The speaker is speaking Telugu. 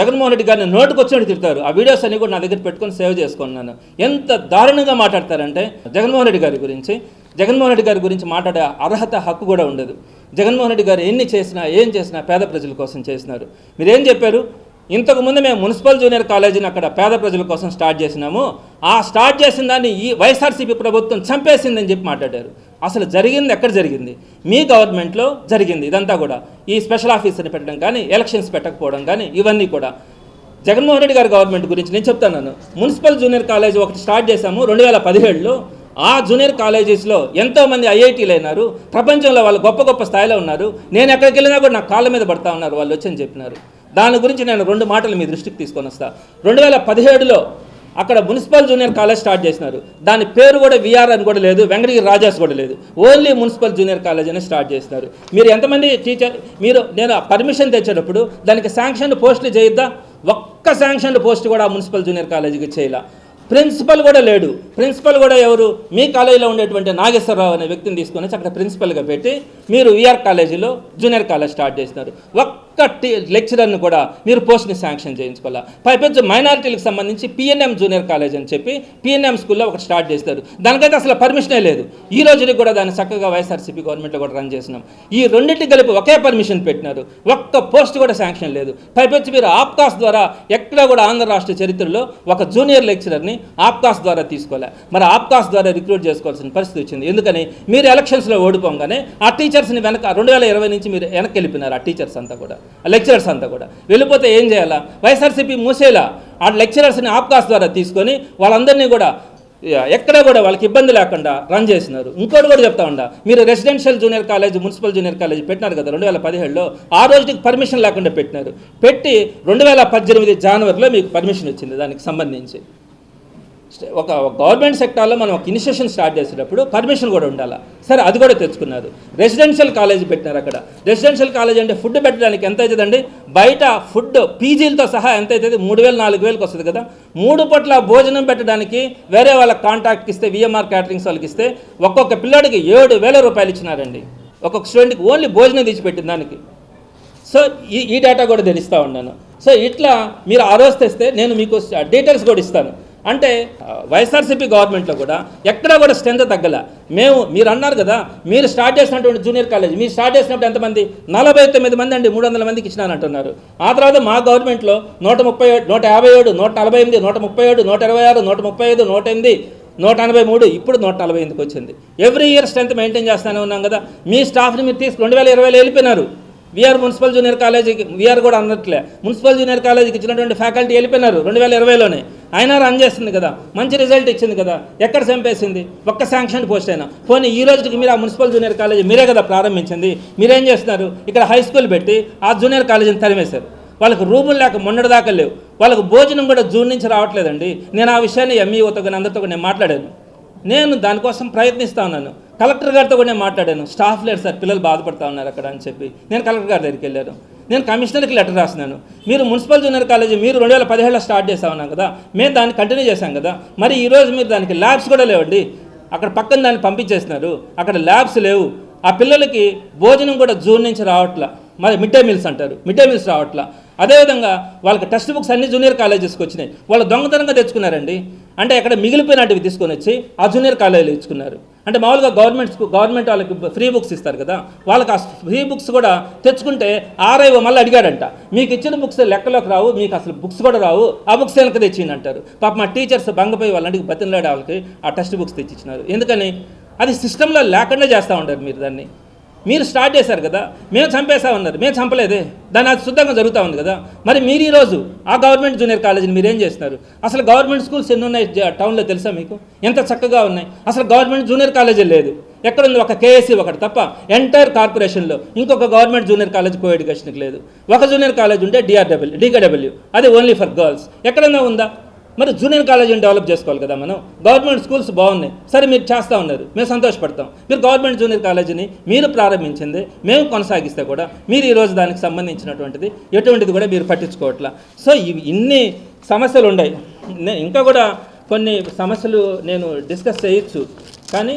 జగన్మోహన్ రెడ్డి గారిని నోటుకొచ్చినట్టు తిడతారు. ఆ వీడియోస్ అన్ని కూడా నా దగ్గర పెట్టుకొని సేవ్ చేసుకున్నాను ఎంత దారుణంగా మాట్లాడతారంటే జగన్మోహన్ రెడ్డి గారి గురించి జగన్మోహన్ రెడ్డి గారి గురించి మాట్లాడే అర్హత హక్కు కూడా ఉండదు. జగన్మోహన్ రెడ్డి గారు ఎన్ని చేసినా ఏం చేసినా పేద ప్రజల కోసం చేసినారు. మీరేం చెప్పారు? ఇంతకు ముందు మేము మున్సిపల్ జూనియర్ కాలేజీని అక్కడ పేద ప్రజల కోసం స్టార్ట్ చేసినాము. ఆ స్టార్ట్ చేసిన దాన్ని ఈ వైఎస్ఆర్సీపీ ప్రభుత్వం చంపేసిందని చెప్పి మాట్లాడారు. అసలు జరిగింది ఎక్కడ జరిగింది? మీ గవర్నమెంట్లో జరిగింది ఇదంతా కూడా. ఈ స్పెషల్ ఆఫీసర్ని పెట్టడం కానీ ఎలక్షన్స్ పెట్టకపోవడం కానీ ఇవన్నీ కూడా. జగన్మోహన్ రెడ్డి గారి గవర్నమెంట్ గురించి నేను చెప్తాను మున్సిపల్ జూనియర్ కాలేజ్ ఒకటి స్టార్ట్ చేశాము రెండు వేల పదిహేడులో. ఆ జూనియర్ కాలేజెస్లో ఎంతోమంది ఐఐటీలు అయినారు. ప్రపంచంలో వాళ్ళు గొప్ప గొప్ప స్థాయిలో ఉన్నారు. నేను ఎక్కడికి వెళ్ళినా కూడా నా కాళ్ళ మీద పడతా ఉన్నారు వాళ్ళు వచ్చి అని చెప్పినారు. దాని గురించి నేను రెండు మాటలు మీ దృష్టికి తీసుకొని వస్తా. రెండు వేల పదిహేడులో అక్కడ మున్సిపల్ జూనియర్ కాలేజ్ స్టార్ట్ చేసినారు. దాని పేరు కూడా విఆర్ అని కూడా లేదు వెంకటగిరి రాజాస్ కూడా లేదు. ఓన్లీ మున్సిపల్ జూనియర్ కాలేజ్ అని స్టార్ట్ చేసినారు. మీరు ఎంతమంది టీచర్ మీరు నేను పర్మిషన్ తెచ్చేటప్పుడు దానికి శాంక్షన్ పోస్టులు చేయొద్దా? ఒక్క శాంక్షన్ పోస్ట్ కూడా ఆ మున్సిపల్ జూనియర్ కాలేజీకి చేయాల. ప్రిన్సిపల్ కూడా లేడు. ప్రిన్సిపల్ కూడా ఎవరు? మీ కాలేజీలో ఉండేటువంటి నాగేశ్వరరావు అనే వ్యక్తిని తీసుకొని అక్కడ ప్రిన్సిపల్గా పెట్టి మీరు విఆర్ కాలేజీలో జూనియర్ కాలేజ్ స్టార్ట్ చేసినారు. ఒక్క లెక్చరర్ని కూడా మీరు పోస్ట్ని శాంక్షన్ చేయించుకోవాలా? పైపెచ్చు మైనారిటీలకు సంబంధించి పిఎన్ఎం జూనియర్ కాలేజ్ అని చెప్పి పిఎన్ఎం స్కూల్లో ఒకటి స్టార్ట్ చేస్తారు. దానికైతే అసలు పర్మిషనే లేదు. ఈ రోజుకి కూడా దాన్ని చక్కగా వైఎస్ఆర్సీపీ గవర్నమెంట్లో కూడా రన్ చేసినాం. ఈ రెండింటి కలిపి ఒకే పర్మిషన్ పెట్టినారు. ఒక్క పోస్ట్ కూడా శాంక్షన్ లేదు. పైపెచ్చు మీరు ఆప్కాస్ ద్వారా ఎక్కడ కూడా ఆంధ్ర రాష్ట్ర చరిత్రలో ఒక జూనియర్ లెక్చరర్ని ఆప్కాస్ ద్వారా తీసుకోలే. మరి ఆప్కాస్ ద్వారా రిక్రూట్ చేసుకోవాల్సిన పరిస్థితి వచ్చింది. ఎందుకని? మీరు ఎలక్షన్స్లో ఓడిపోగానే ఆ టీచర్స్ని వెనక రెండు వేల ఇరవై నుంచి మీరు వెనక్కి వెళ్ళిపోయినారు ఆ టీచర్స్ అంతా కూడా. లెక్చరర్స్ అంతా కూడా. వెళ్ళిపోతే ఏం చేయాలా? వైఎస్ఆర్సీపీ మూసేలా? ఆ లెక్చరర్స్ని ఆప్కాస్ ద్వారా తీసుకొని వాళ్ళందరినీ కూడా ఎక్కడ కూడా వాళ్ళకి ఇబ్బంది లేకుండా రన్ చేసినారు. ఇంకోటి కూడా చెప్తా ఉండ మీరు residential junior college municipal junior college పెట్టినారు కదా రెండు వేల పదిహేడులో? ఆ రోజుకి పర్మిషన్ లేకుండా పెట్టినారు. పెట్టి రెండు వేల పద్దెనిమిది జనవరిలో మీకు పర్మిషన్ వచ్చింది దానికి సంబంధించి. ఒక గవర్నమెంట్ సెక్టార్లో మనం ఒక ఇనిషియేషన్ స్టార్ట్ చేసేటప్పుడు పర్మిషన్ కూడా ఉండాలి. సరే అది కూడా తెచ్చుకున్నారు. రెసిడెన్షియల్ కాలేజ్ పెట్టినారు అక్కడ. రెసిడెన్షియల్ కాలేజ్ అంటే ఫుడ్ పెట్టడానికి ఎంత అవుతుందండి? బయట ఫుడ్ పీజీలతో సహా ఎంత అవుతుంది? మూడు వేలు నాలుగు వేలకు వస్తుంది కదా. మూడు పూట్ల భోజనం పెట్టడానికి వేరే వాళ్ళకి కాంటాక్ట్కి ఇస్తే విఎంఆర్ క్యాటరింగ్స్ వాళ్ళకి ఇస్తే ఒక్కొక్క పిల్లాడికి ఏడు వేల రూపాయలు ఇచ్చినారండి. ఒక్కొక్క స్టూడెంట్కి ఓన్లీ భోజనం తెచ్చిపెట్టిన దానికి. సో ఈ ఈ డేటా కూడా తెలుస్తూ ఉన్నాను. సో ఇట్లా మీరు ఆ రోజు తెస్తే నేను మీకు డీటెయిల్స్ కూడా ఇస్తాను. అంటే వైఎస్ఆర్సీపీ గవర్నమెంట్లో కూడా ఎక్కడా కూడా స్ట్రెంత్ తగ్గల. మేము మీరు అన్నారు కదా మీరు స్టార్ట్ చేసినటువంటి జూనియర్ కాలేజ్ మీరు స్టార్ట్ చేసినప్పుడు ఎంతమంది? నలభై తొమ్మిది మంది అండి మూడు వందల మందికి ఇచ్చినానంటున్నారు. ఆ తర్వాత మా గవర్నమెంట్లో నూట ముప్పై ఏడు నూట యాభై ఏడు నూట నలభై ఎనిమిది నూట ముప్పై ఏడు నూట ఇరవై ఆరు నూట ముప్పై ఐదు నూట ఎనిమిది నూట ఎనభై మూడు ఇప్పుడు నూట నలభై ఎనిమిదికి వచ్చింది ఎవ్రీ ఇయర్ స్ట్రెంత్ మెయింటైన్ చేస్తూనే ఉన్నాం కదా. మీ స్టాఫ్ని మీరు తీసుకు రెండు వేల ఇరవైలో వెళ్ళిపోయినారు. విఆర్ మున్సిపల్ జూనియర్ కాలేజీకి విఆర్ కూడా అన్నట్లే. మున్సిపల్ జూనియర్ కాలేజీకి ఇచ్చినటువంటి ఫ్యాకల్టీ వెళ్ళిపోయినారు రెండు వేల ఇరవైలోనే. అయినా రన్ చేస్తుంది కదా మంచి రిజల్ట్ ఇచ్చింది కదా ఎక్కడ చంపేసింది? ఒక్క శాంక్షన్ పోస్ట్ అయినా. పోనీ ఈ రోజుకి మీరు ఆ మున్సిపల్ జూనియర్ కాలేజీ మీరే కదా ప్రారంభించింది. మీరేం చేస్తున్నారు? ఇక్కడ హై స్కూల్ పెట్టి ఆ జూనియర్ కాలేజీని తరిమేశారు. వాళ్ళకి రూములు లేక మొన్నటిదాకా లేవు. వాళ్ళకు భోజనం కూడా జూన్ నుంచి రావట్లేదండి. నేను ఆ విషయాన్ని ఎంఈఓతో కానీ అందరితో నేను మాట్లాడాను. నేను దానికోసం ప్రయత్నిస్తా ఉన్నాను. కలెక్టర్ గారితో కూడా నేను మాట్లాడాను. స్టాఫ్ లేరు సార్ పిల్లలు బాధపడతా ఉన్నారు అక్కడ అని చెప్పి. నేను కలెక్టర్ గారి దగ్గరికి వెళ్ళాను. నేను కమిషనర్కి లెటర్ రాసినాను మీరు మున్సిపల్ జూనియర్ కాలేజీ మీరు రెండు వేల పదిహేడులో స్టార్ట్ చేస్తా ఉన్నాం కదా. మేము దాన్ని కంటిన్యూ చేశాం కదా. మరి ఈరోజు మీరు దానికి ల్యాబ్స్ కూడా లేవండి. అక్కడ పక్కన దాన్ని పంపించేసినారు అక్కడ ల్యాబ్స్ లేవు. ఆ పిల్లలకి భోజనం కూడా జూన్ నుంచి రావట్లా. మరి మిడ్ డే మీల్స్ అంటారు. మిడ్ డే మీల్స్ రావట్లా. అదేవిధంగా వాళ్ళకి టెక్స్ట్ బుక్స్ అన్ని జూనియర్ కాలేజెస్కి వచ్చినాయి. వాళ్ళు దొంగతనంగా తెచ్చుకున్నారండి. అంటే అక్కడ మిగిలిపోయినట్టువి తీసుకొని వచ్చి ఆ జూనియర్ కాలేజీలో ఇచ్చుకున్నారు. అంటే మామూలుగా గవర్నమెంట్ గవర్నమెంట్ వాళ్ళకి ఫ్రీ బుక్స్ ఇస్తారు కదా వాళ్ళకి ఆ ఫ్రీ బుక్స్ కూడా తెచ్చుకుంటే ఆర్ఐఓ మళ్ళీ అడిగాడంట మీకు ఇచ్చిన బుక్స్ లెక్కలోకి రావు మీకు అసలు బుక్స్ కూడా రావు ఆ బుక్స్ వెనక తెచ్చింది? అంటారు. పాప మా టీచర్స్ భంగపోయి వాళ్ళంటికి బతినలాడే వాళ్ళకి ఆ టెక్స్ట్ బుక్స్ తెచ్చిచ్చినారు. ఎందుకని? అది సిస్టంలో లేకుండా చేస్తూ ఉంటారు మీరు దాన్ని. మీరు స్టార్ట్ చేశారు కదా మేము చంపేసా ఉన్నారు మేము చంపలేదే దాని అది శుద్ధంగా జరుగుతూ ఉంది కదా. మరి మీరు ఈరోజు ఆ గవర్నమెంట్ జూనియర్ కాలేజీని మీరు ఏం చేస్తున్నారు? అసలు గవర్నమెంట్ స్కూల్స్ ఎన్ని ఉన్నాయి జ- టౌన్లో తెలుసా మీకు? ఎంత చక్కగా ఉన్నాయి. అసలు గవర్నమెంట్ జూనియర్ కాలేజీ లేదు. ఎక్కడుంది ఒక కేఎస్సీ ఒకటి తప్ప ఎంటైర్ కార్పొరేషన్లో ఇంకొక గవర్నమెంట్ జూనియర్ కాలేజ్ కో ఎడ్యుకేషన్కి లేదు. ఒక జూనియర్ కాలేజ్ ఉంటే డిఆర్డబ్ల్యూ డికేడబ్ల్యూ అది ఓన్లీ ఫర్ గర్ల్స్. ఎక్కడన్నా ఉందా? మరి జూనియర్ కాలేజీని డెవలప్ చేసుకోవాలి కదా మనం. గవర్నమెంట్ స్కూల్స్ బాగున్నాయి. సరే మీరు చేస్తూ ఉన్నారు. మేము సంతోషపడతాం. మీరు గవర్నమెంట్ జూనియర్ కాలేజీని మీరు ప్రారంభించింది మేము కొనసాగిస్తే కూడా మీరు ఈరోజు దానికి సంబంధించినటువంటిది ఎటువంటిది కూడా మీరు పట్టించుకోవట్లా. సో ఇవి ఇన్ని సమస్యలు ఉన్నాయి. ఇంకా కూడా కొన్ని సమస్యలు నేను డిస్కస్ చేయొచ్చు. కానీ